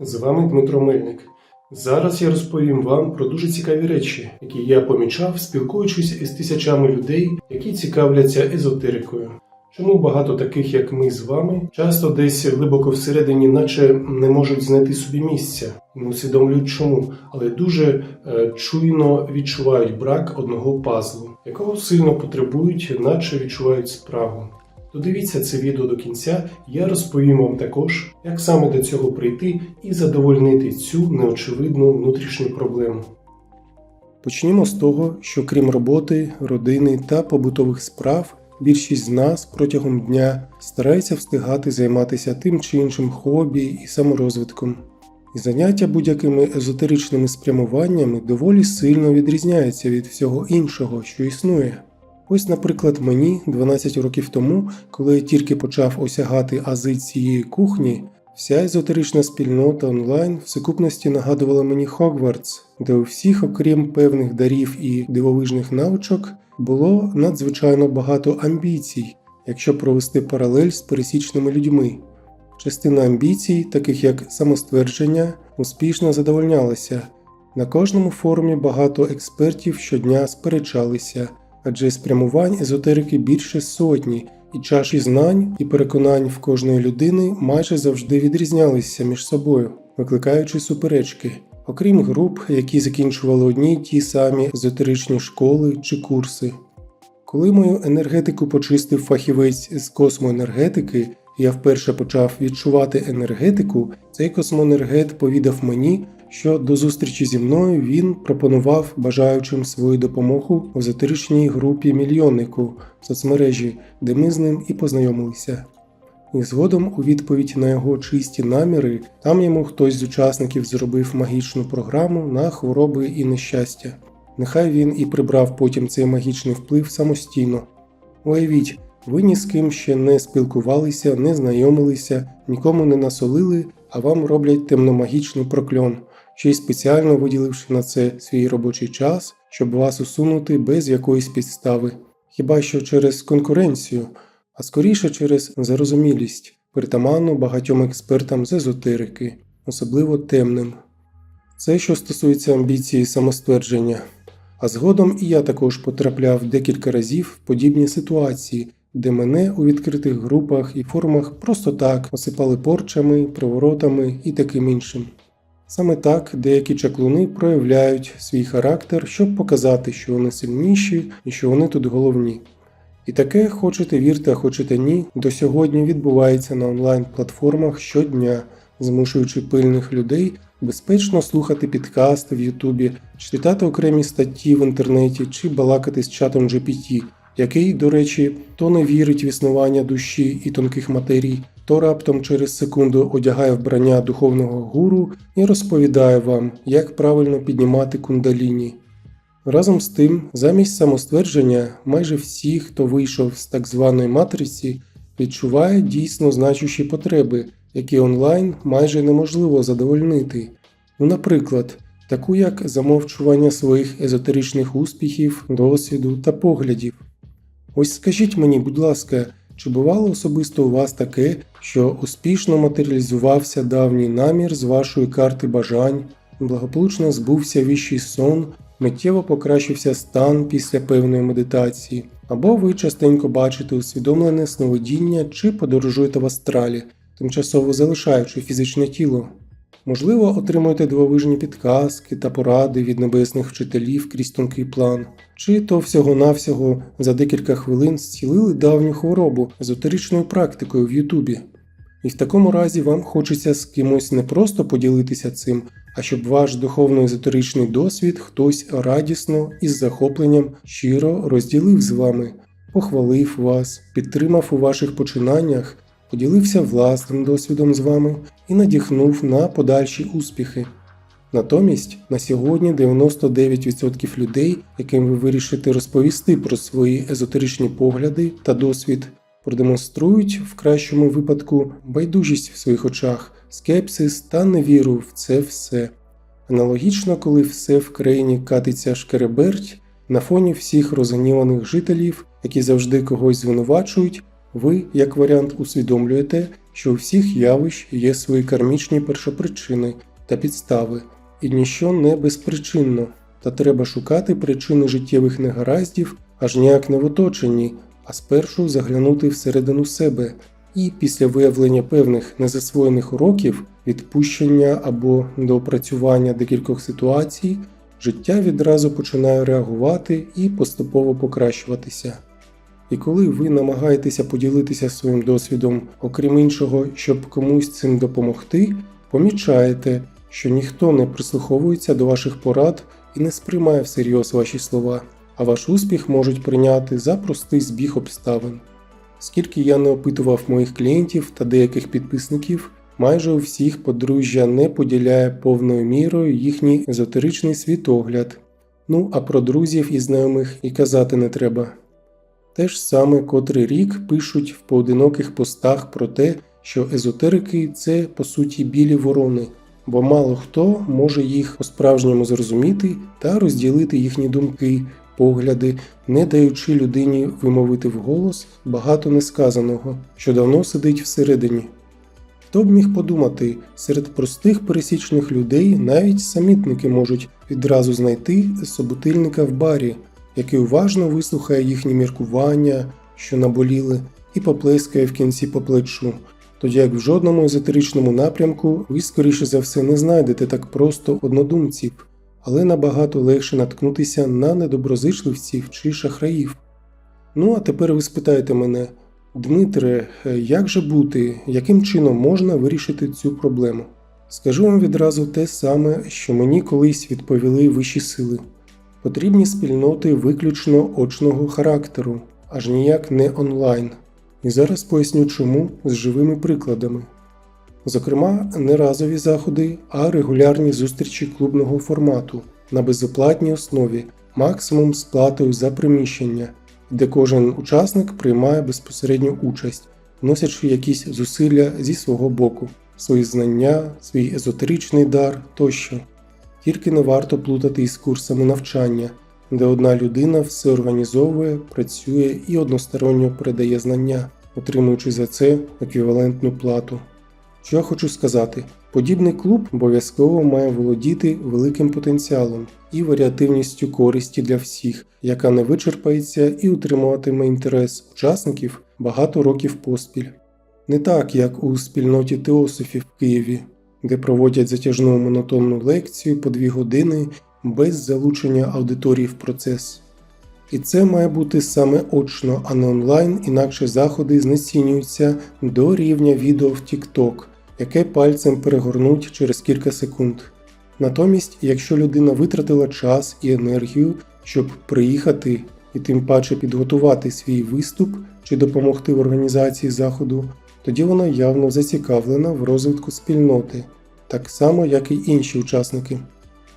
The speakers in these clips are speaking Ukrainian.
З вами Дмитро Мельник. Зараз я розповім вам про дуже цікаві речі, які я помічав, спілкуючись із тисячами людей, які цікавляться езотерикою. Чому багато таких, як ми з вами, часто десь глибоко всередині, наче не можуть знайти собі місця, не усвідомлюють чому, але дуже е, чуйно відчувають брак одного пазлу, якого сильно потребують, наче відчувають справу. Додивіться це відео до кінця, я розповім вам також, як саме до цього прийти і задовольнити цю неочевидну внутрішню проблему. Почнімо з того, що крім роботи, родини та побутових справ, більшість з нас протягом дня старається встигати займатися тим чи іншим хобі і саморозвитком. І заняття будь-якими езотеричними спрямуваннями доволі сильно відрізняється від всього іншого, що існує. Ось, наприклад, мені 12 років тому, коли я тільки почав осягати ази цієї кухні, вся езотерична спільнота онлайн в сукупності нагадувала мені Хогвартс, де у всіх, окрім певних дарів і дивовижних навичок, було надзвичайно багато амбіцій, якщо провести паралель з пересічними людьми. Частина амбіцій, таких як самоствердження, успішно задовольнялася. На кожному форумі багато експертів щодня сперечалися адже спрямувань езотерики більше сотні, і чаші знань і переконань в кожної людини майже завжди відрізнялися між собою, викликаючи суперечки, окрім груп, які закінчували одні й ті самі езотеричні школи чи курси. Коли мою енергетику почистив фахівець з космоенергетики, я вперше почав відчувати енергетику, цей космоенергет повідав мені, що до зустрічі зі мною він пропонував бажаючим свою допомогу в езотеричній групі мільйоннику в соцмережі, де ми з ним і познайомилися. І згодом, у відповідь на його чисті наміри, там йому хтось з учасників зробив магічну програму на хвороби і нещастя. Нехай він і прибрав потім цей магічний вплив самостійно. Уявіть, ви ні з ким ще не спілкувалися, не знайомилися, нікому не насолили, а вам роблять темномагічний прокльон, ще й спеціально виділивши на це свій робочий час, щоб вас усунути без якоїсь підстави, хіба що через конкуренцію, а скоріше через зарозумілість, притаманну багатьом експертам з езотерики, особливо темним. Це що стосується амбіції самоствердження. А згодом і я також потрапляв декілька разів в подібні ситуації, де мене у відкритих групах і форумах просто так осипали порчами, приворотами і таким іншим. Саме так деякі чаклуни проявляють свій характер, щоб показати, що вони сильніші і що вони тут головні. І таке, хочете вірте, а хочете ні, до сьогодні відбувається на онлайн-платформах щодня, змушуючи пильних людей безпечно слухати підкасти в Ютубі, читати окремі статті в інтернеті чи балакати з чатом GPT, який, до речі, то не вірить в існування душі і тонких матерій, то раптом через секунду одягає вбрання духовного гуру і розповідає вам, як правильно піднімати кундаліні. Разом з тим, замість самоствердження, майже всі, хто вийшов з так званої матриці, відчуває дійсно значущі потреби, які онлайн майже неможливо задовольнити. Ну, наприклад, таку як замовчування своїх езотеричних успіхів, досвіду та поглядів. Ось скажіть мені, будь ласка, чи бувало особисто у вас таке, що успішно матеріалізувався давній намір з вашої карти бажань, благополучно збувся віщий сон, миттєво покращився стан після певної медитації, або ви частенько бачите усвідомлене сновидіння чи подорожуєте в астралі, тимчасово залишаючи фізичне тіло. Можливо, отримуєте дивовижні підказки та поради від небесних вчителів крізь тонкий план, чи то всього-навсього за декілька хвилин зцілили давню хворобу езотеричною практикою в Ютубі. І в такому разі вам хочеться з кимось не просто поділитися цим, а щоб ваш духовно-езотеричний досвід хтось радісно і з захопленням щиро розділив з вами, похвалив вас, підтримав у ваших починаннях, поділився власним досвідом з вами і надихнув на подальші успіхи. Натомість на сьогодні 99% людей, яким ви вирішите розповісти про свої езотеричні погляди та досвід, продемонструють в кращому випадку байдужість в своїх очах, скепсис та невіру в це все. Аналогічно, коли все в країні катиться шкереберть, на фоні всіх розгніваних жителів, які завжди когось звинувачують, ви, як варіант, усвідомлюєте, що у всіх явищ є свої кармічні першопричини та підстави, і ніщо не безпричинно, та треба шукати причини життєвих негараздів аж ніяк не в оточенні, а спершу заглянути всередину себе, і після виявлення певних незасвоєних уроків, відпущення або доопрацювання декількох ситуацій, життя відразу починає реагувати і поступово покращуватися. І коли ви намагаєтеся поділитися своїм досвідом, окрім іншого, щоб комусь цим допомогти, помічаєте, що ніхто не прислуховується до ваших порад і не сприймає всерйоз ваші слова, а ваш успіх можуть прийняти за простий збіг обставин. Скільки я не опитував моїх клієнтів та деяких підписників, майже у всіх подружжя не поділяє повною мірою їхній езотеричний світогляд. Ну а про друзів і знайомих і казати не треба. Те ж саме котрий рік пишуть в поодиноких постах про те, що езотерики це по суті білі ворони, бо мало хто може їх по-справжньому зрозуміти та розділити їхні думки, погляди, не даючи людині вимовити вголос багато несказаного, що давно сидить всередині. Хто б міг подумати, серед простих пересічних людей навіть самітники можуть відразу знайти собутильника в барі, який уважно вислухає їхні міркування, що наболіли, і поплескає в кінці по плечу, тоді як в жодному езотеричному напрямку ви, скоріше за все, не знайдете так просто однодумців, але набагато легше наткнутися на недоброзичливців чи шахраїв. Ну а тепер ви спитаєте мене, Дмитре, як же бути, яким чином можна вирішити цю проблему? Скажу вам відразу те саме, що мені колись відповіли вищі сили. Потрібні спільноти виключно очного характеру, аж ніяк не онлайн. І зараз поясню чому з живими прикладами. Зокрема, не разові заходи, а регулярні зустрічі клубного формату на безоплатній основі, максимум з платою за приміщення, де кожен учасник приймає безпосередню участь, вносячи якісь зусилля зі свого боку, свої знання, свій езотеричний дар тощо. Тільки не варто плутати із курсами навчання, де одна людина все організовує, працює і односторонньо передає знання, отримуючи за це еквівалентну плату. Що я хочу сказати, подібний клуб обов'язково має володіти великим потенціалом і варіативністю користі для всіх, яка не вичерпається і утримуватиме інтерес учасників багато років поспіль. Не так, як у спільноті теософів в Києві, де проводять затяжну монотонну лекцію по дві години без залучення аудиторії в процес. І це має бути саме очно, а не онлайн, інакше заходи знецінюються до рівня відео в TikTok, яке пальцем перегорнуть через кілька секунд. Натомість, якщо людина витратила час і енергію, щоб приїхати і тим паче підготувати свій виступ чи допомогти в організації заходу, тоді вона явно зацікавлена в розвитку спільноти, так само як і інші учасники.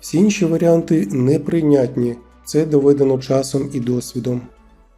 Всі інші варіанти неприйнятні, це доведено часом і досвідом.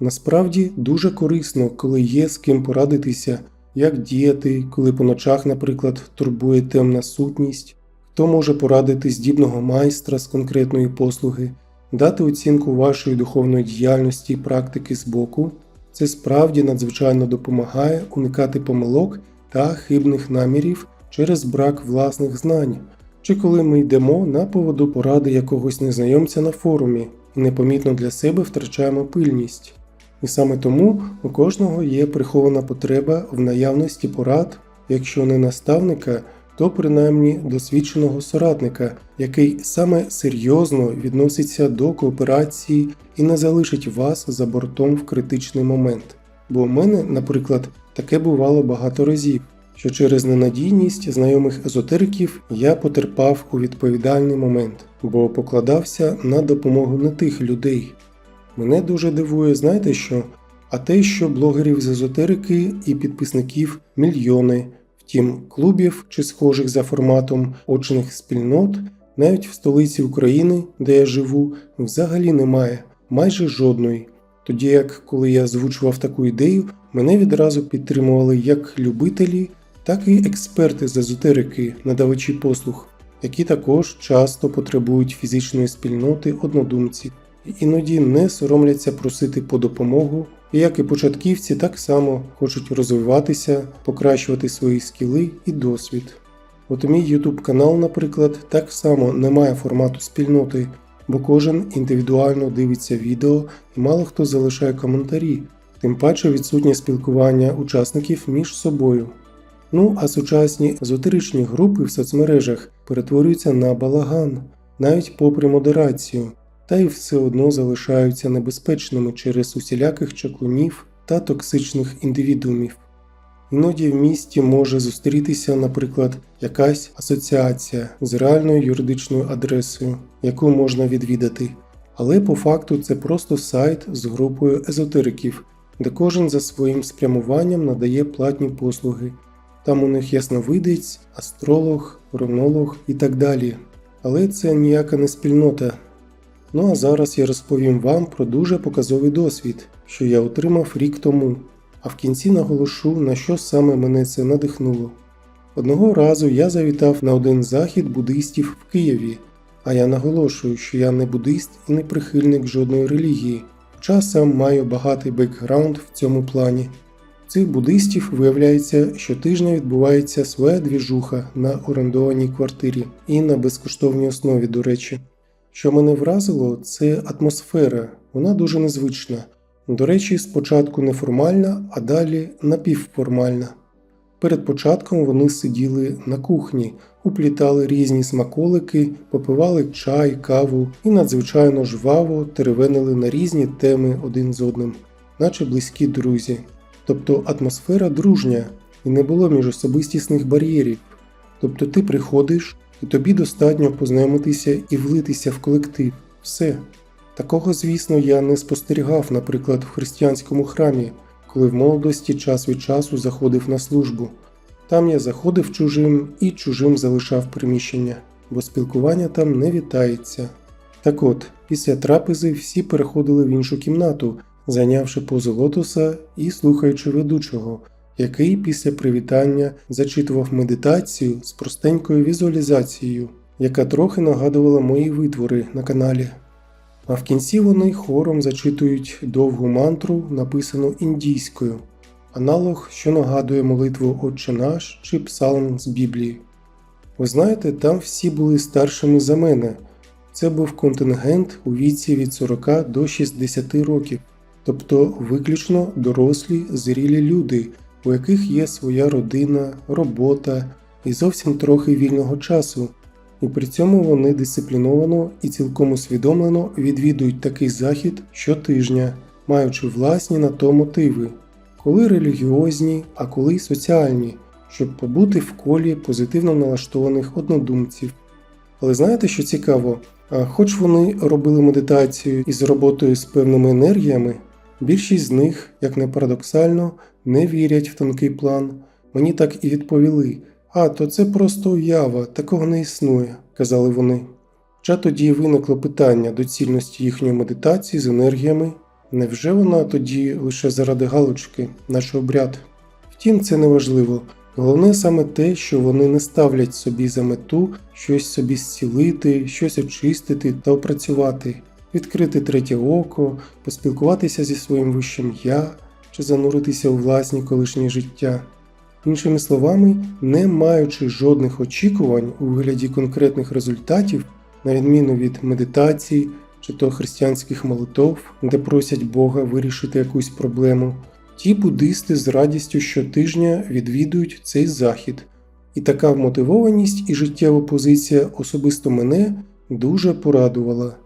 Насправді дуже корисно, коли є з ким порадитися, як діяти, коли по ночах, наприклад, турбує темна сутність, хто може порадити здібного майстра з конкретної послуги, дати оцінку вашої духовної діяльності і практики збоку. Це справді надзвичайно допомагає уникати помилок та хибних намірів через брак власних знань, чи коли ми йдемо на поводу поради якогось незнайомця на форумі і непомітно для себе втрачаємо пильність. І саме тому у кожного є прихована потреба в наявності порад, якщо не наставника, то принаймні досвідченого соратника, який саме серйозно відноситься до кооперації і не залишить вас за бортом в критичний момент. Бо у мене, наприклад, таке бувало багато разів, що через ненадійність знайомих езотериків я потерпав у відповідальний момент, бо покладався на допомогу не тих людей. Мене дуже дивує, знаєте що? А те, що блогерів з езотерики і підписників мільйони, втім, клубів чи схожих за форматом очних спільнот, навіть в столиці України, де я живу, взагалі немає, майже жодної. Тоді як коли я озвучував таку ідею, мене відразу підтримували як любителі, так і експерти з езотерики, надавачі послуг, які також часто потребують фізичної спільноти однодумців і іноді не соромляться просити по допомогу І як і початківці, так само хочуть розвиватися, покращувати свої скіли і досвід. От мій YouTube канал, наприклад, так само не має формату спільноти, бо кожен індивідуально дивиться відео і мало хто залишає коментарі, тим паче відсутнє спілкування учасників між собою. Ну а сучасні езотеричні групи в соцмережах перетворюються на балаган, навіть попри модерацію, та й все одно залишаються небезпечними через усіляких чаклунів та токсичних індивідуумів. Іноді в місті може зустрітися, наприклад, якась асоціація з реальною юридичною адресою, яку можна відвідати. Але по факту це просто сайт з групою езотериків, де кожен за своїм спрямуванням надає платні послуги. Там у них ясновидець, астролог, ронолог і так далі. Але це ніяка не спільнота. Ну а зараз я розповім вам про дуже показовий досвід, що я отримав рік тому, а в кінці наголошу, на що саме мене це надихнуло. Одного разу я завітав на один захід буддистів в Києві, а я наголошую, що я не буддист і не прихильник жодної релігії, хоча сам маю багатий бекграунд в цьому плані. Цих буддистів виявляється, щотижня відбувається своя двіжуха на орендованій квартирі і на безкоштовній основі, до речі. Що мене вразило, це атмосфера, вона дуже незвична. До речі, спочатку неформальна, а далі напівформальна. Перед початком вони сиділи на кухні, уплітали різні смаколики, попивали чай, каву і надзвичайно жваво теревенили на різні теми один з одним, наче близькі друзі. Тобто атмосфера дружня і не було міжособистісних бар'єрів. Тобто ти приходиш і тобі достатньо познайомитися і влитися в колектив. Все. Такого, звісно, я не спостерігав, наприклад, в християнському храмі, коли в молодості час від часу заходив на службу. Там я заходив чужим і чужим залишав приміщення, бо спілкування там не вітається. Так от, після трапези всі переходили в іншу кімнату, зайнявши позу лотоса і слухаючи ведучого, який після привітання зачитував медитацію з простенькою візуалізацією, яка трохи нагадувала мої витвори на каналі. А в кінці вони хором зачитують довгу мантру, написану індійською, аналог, що нагадує молитву Отче наш чи псалм з Біблії. Ви знаєте, там всі були старшими за мене. Це був контингент у віці від 40 до 60 років, тобто виключно дорослі, зрілі люди, у яких є своя родина, робота і зовсім трохи вільного часу, і при цьому вони дисципліновано і цілком усвідомлено відвідують такий захід щотижня, маючи власні на то мотиви, коли релігіозні, а коли й соціальні, щоб побути в колі позитивно налаштованих однодумців. Але знаєте, що цікаво? Хоч вони робили медитацію із роботою з певними енергіями, більшість з них, як не парадоксально, не вірять в тонкий план. Мені так і відповіли: а, то це просто уява, такого не існує, казали вони. Хоча тоді виникло питання доцільності їхньої медитації з енергіями. Невже вона тоді лише заради галочки, наш обряд? Втім, це не важливо. Головне саме те, що вони не ставлять собі за мету щось собі зцілити, щось очистити та опрацювати, відкрити третє око, поспілкуватися зі своїм вищим я чи зануритися у власні колишнє життя. Іншими словами, не маючи жодних очікувань у вигляді конкретних результатів, на відміну від медитацій чи то християнських молитов, де просять Бога вирішити якусь проблему, ті буддисти з радістю щотижня відвідують цей захід. І така вмотивованість і життєва позиція особисто мене дуже порадувала.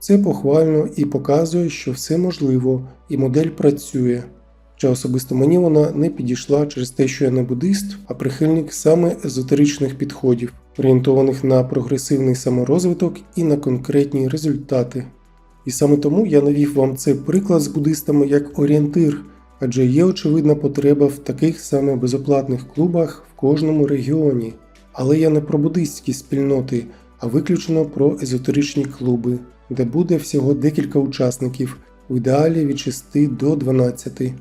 Це похвально і показує, що все можливо, і модель працює. Хоча особисто мені вона не підійшла через те, що я не буддист, а прихильник саме езотеричних підходів, орієнтованих на прогресивний саморозвиток і на конкретні результати. І саме тому я навів вам цей приклад з буддистами як орієнтир, адже є очевидна потреба в таких саме безоплатних клубах в кожному регіоні. Але я не про буддистські спільноти, а виключно про езотеричні клуби, де буде всього декілька учасників, в ідеалі від 6 до 12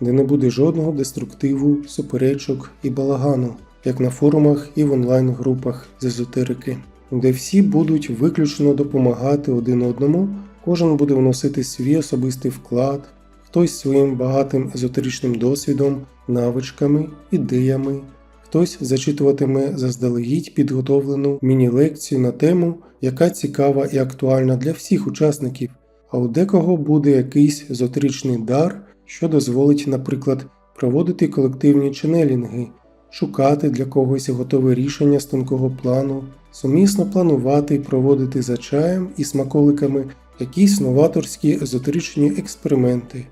де не буде жодного деструктиву, суперечок і балагану, як на форумах і в онлайн-групах з езотерики, де всі будуть виключно допомагати один одному, кожен буде вносити свій особистий вклад, хтось своїм багатим езотеричним досвідом, навичками, ідеями, хтось зачитуватиме заздалегідь підготовлену міні-лекцію на тему, яка цікава і актуальна для всіх учасників, а у декого буде якийсь езотеричний дар, що дозволить, наприклад, проводити колективні ченелінги, шукати для когось готове рішення з тонкого плану, сумісно планувати і проводити за чаєм і смаколиками якісь новаторські езотеричні експерименти.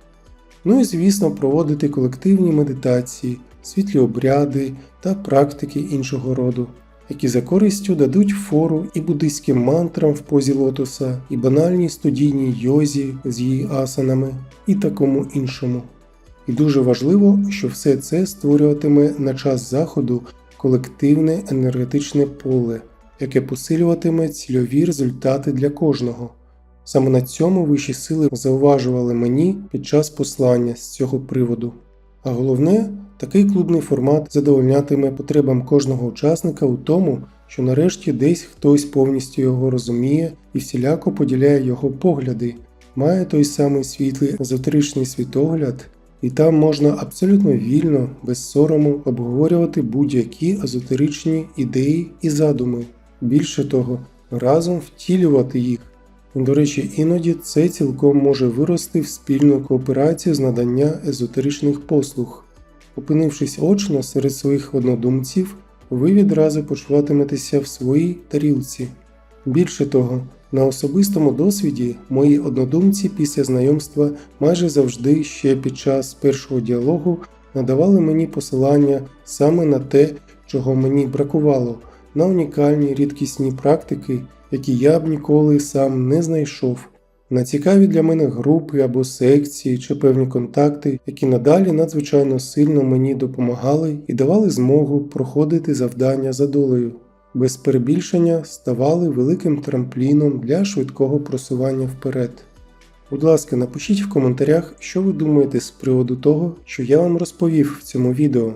Ну і звісно, проводити колективні медитації, світлі обряди та практики іншого роду, які за користю дадуть фору і буддийським мантрам в позі лотоса, і банальній студійній йозі з її асанами, і такому іншому. І дуже важливо, що все це створюватиме на час заходу колективне енергетичне поле, яке посилюватиме цільові результати для кожного. Саме на цьому вищі сили зауважували мені під час послання з цього приводу. А головне, такий клубний формат задовольнятиме потребам кожного учасника у тому, що нарешті десь хтось повністю його розуміє і всіляко поділяє його погляди, має той самий світлий езотеричний світогляд, і там можна абсолютно вільно, без сорому обговорювати будь-які езотеричні ідеї і задуми. Більше того, разом втілювати їх. До речі, іноді це цілком може вирости в спільну кооперацію з надання езотеричних послуг. Опинившись очно серед своїх однодумців, ви відразу почуватиметеся в своїй тарілці. Більше того, на особистому досвіді мої однодумці після знайомства майже завжди ще під час першого діалогу надавали мені посилання саме на те, чого мені бракувало, на унікальні рідкісні практики, які я б ніколи сам не знайшов, на цікаві для мене групи або секції чи певні контакти, які надалі надзвичайно сильно мені допомагали і давали змогу проходити завдання за долею. Без перебільшення ставали великим трампліном для швидкого просування вперед. Будь ласка, напишіть в коментарях, що ви думаєте з приводу того, що я вам розповів в цьому відео.